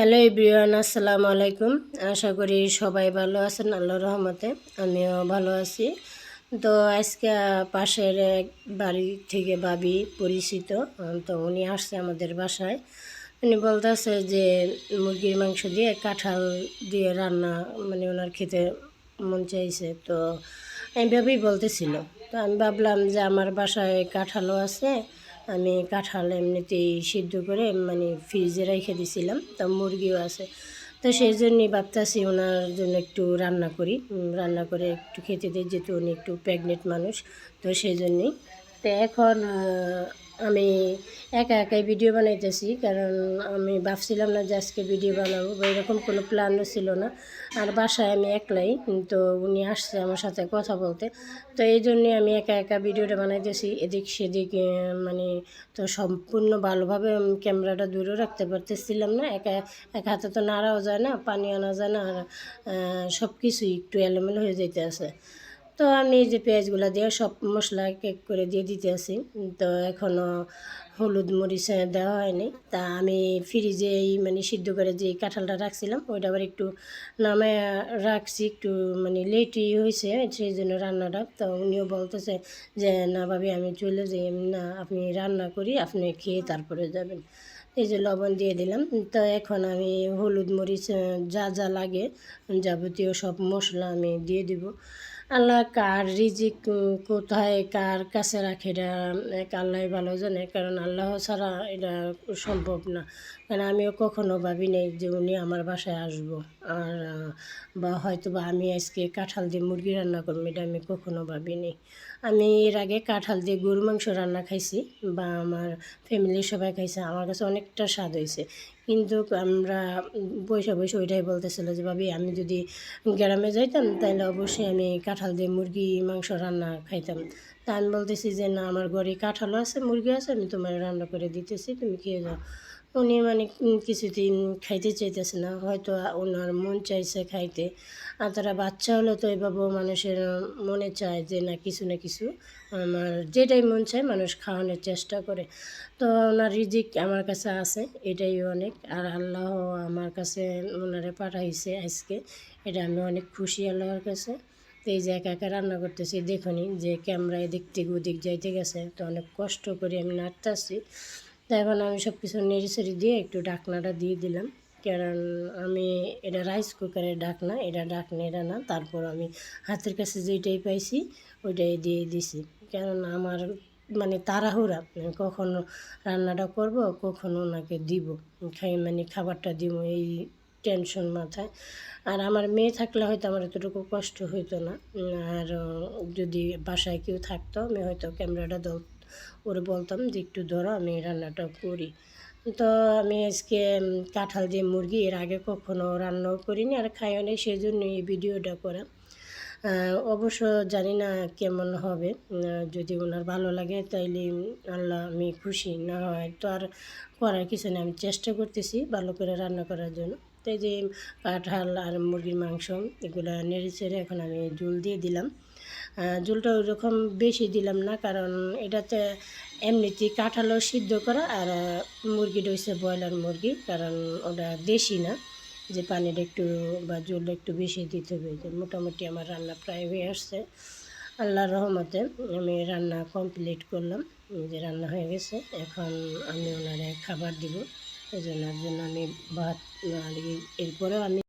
Hello ইব্রিয়ান আসসালামু আলাইকুম আশা করি সবাই ভালো আছেন, আল্লাহর রহমতে। আমিও ভালো আছি। তো আজকে পাশের এক বাড়ি থেকে ভাবি পরিচিত, তো উনি আসছে আমাদের বাসায়। উনি বলতেছে যে মুরগির মাংস দিয়ে কাঁঠাল দিয়ে রান্না মানে ওনার খেতে মন চাইছে। তো আমি ভাবেই বলতেছিল। তো আমি ভাবলাম যে আমার বাসায় কাঁঠালও আছে আমি কাঁঠাল এমনিতেই সিদ্ধ করে মানে ফ্রিজে রেখে দিছিলাম। তো মুরগিও আছে। তো সেই জন্যই ভাবতেছি ওনার জন্য একটু রান্না করি। রান্না করে একটু খেতে দিই, যেহেতু উনি একটু প্রেগনেন্ট মানুষ। তো সেই জন্যই তো এখন আমি একা একাই ভিডিও বানাইতেছি, কারণ আমি ভাবছিলাম না যে আজকে ভিডিও বানাবো, বা এরকম কোনো প্ল্যানও ছিল না। আর বাসায় আমি একলাই, তো উনি আসছে আমার সাথে কথা বলতে। তো এই জন্যে আমি একা একা ভিডিওটা বানাইতেছি, এদিক সেদিক মানে তো সম্পূর্ণ ভালোভাবে ক্যামেরাটা দূরেও রাখতে পারতেছিলাম না। একা, এক হাতে তো নাড়াও যায় না, পানি আনা যায় না, আর সব কিছুই একটু এলোমেলো হয়ে যেতে আছে তো আমি যে পেঁয়াজগুলো দিয়ে সব মশলা কেক করে দিয়ে দিতে আছি। তো এখনও হলুদ মরিচ দেওয়া হয়নি। তা আমি ফ্রিজে মানে সিদ্ধ করে যে কাঁঠালটা রাখছিলাম, ওইটা আবার একটু নামে রাখছি, একটু মানে লেটই হয়েছে, সেই জন্য রান্নাটা। তো উনিও বলতেছে যে, না ভাবি, আমি চলে যাই, না, আপনি রান্না করি, আপনি খেয়ে তারপরে যাবেন। এই যে লবণ দিয়ে দিলাম। তো এখন আমি হলুদ মরিচ যা যা লাগে যাবতীয় সব মশলা আমি দিয়ে দিব। আল্লাহ কার রিজিক কোথায়, কার কাছে রাখে এটা, এক আল্লাহ ভালো জানে, কারণ আল্লাহ ছাড়া এটা সম্ভব না। কারণ আমিও কখনো ভাবি নাই যে উনি আমার বাসায় আসব। আর বা হয়তো বা আমি আজকে কাঁঠাল দিয়ে মুরগি রান্না করব, এটা আমি কখনো ভাবিনি আমি এর আগে কাঁঠাল দিয়ে গরু মাংস রান্না খাইছি, বা আমার ফ্যামিলির সবাই খাইছে, আমার কাছে অনেকটা স্বাদ হয়েছে। কিন্তু আমরা বৈশা বৈশ ওইটাই বলতেছিল যে, ভাবি, আমি যদি গ্রামে যাইতাম তাহলে অবশ্যই আমি কাঁঠাল দিয়ে মুরগি, মাংস রান্না খাইতাম। তা আমি বলতেছি যে, না, আমার ঘরে কাঁঠালও আছে মুরগি আছে, আমি তোমার রান্না করে দিতেছি, তুমি খেয়ে যাও। উনি মানে কিছুদিন খাইতে চাইতেছে না, হয়তো ওনার মন চাইছে খাইতে। আর তারা বাচ্চা হলে তো এভাবে মানুষের মনে চায় যে না, কিছু না কিছু আমার যেটাই মন চায় মানুষ খাওয়ানোর চেষ্টা করে। তো ওনার রিজিক আমার কাছে আছে, এটাই অনেক। আর আল্লাহ আমার কাছে ওনারে পাঠাইছে আজকে, এটা আমি অনেক খুশি আল্লাহর কাছে। তো এই যে একা একা রান্না করতেছি, দেখুনি যে ক্যামেরা এদিক থেকে ওদিক যাইতে গেছে, তো অনেক কষ্ট করে আমি নাড়তেছি। তো এখন আমি সব কিছু নেড়েচেড়ে দিয়ে একটু ডাকনাটা দিয়ে দিলাম। কারণ আমি এটা রাইস কুকারের ডাকনা, এটা ডাকনা, এটা না, তারপর আমি হাতের কাছে যেটাই পাইছি, ওইটাই দিয়ে দিছি। কারণ আমার মানে তাড়াহুড়া কখনো রান্নাটা করব, কখনো ওনাকে দিব। খাই মানে খাবারটা দিব এই টেনশন মাথায়। আর আমার মেয়ে থাকলে হয়তো আমার এতটুকু কষ্ট হইতো না। আর যদি বাসায় কেউ থাকতো, আমি হয়তো ক্যামেরাটা ধর ওরে বলতাম যে, একটু ধরো, আমি রান্নাটা করি। তো আমি আজকে কাঁঠাল দিয়ে মুরগি এর আগে কখনো রান্নাও করিনি আর খাইও নেই সেই জন্য এই ভিডিওটা করা। অবশ্য জানি না কেমন হবে যদি ওনার ভালো লাগে তাইলে আল্লাহ আমি খুশি, না হয় তো আর করার কিছু না আমি চেষ্টা করতেছি ভালো করে রান্না করার জন্য। তো এই যে, কাঁঠাল আর মুরগির মাংস, এগুলো নেড়ে চেড়ে এখন আমি জল দিয়ে দিলাম। ঝোলটা ওইরকম বেশি দিলাম না, কারণ এটাতে এমনিতেই কাঁঠালও সিদ্ধ করা আর মুরগিটা হচ্ছে ব্রয়লার মুরগি, কারণ ওটা দেশি না, যে পানিটা একটু বা জলটা একটু বেশি দিতে হবে মোটামুটি আমার রান্না প্রায় হয়ে আসছে। আল্লাহর রহমতে আমি রান্না কমপ্লিট করলাম, যে রান্না হয়ে গেছে, এখন আমি ওনারে খাবার দিব এই জন্য আমি ভাত, আর এরপরেও আমি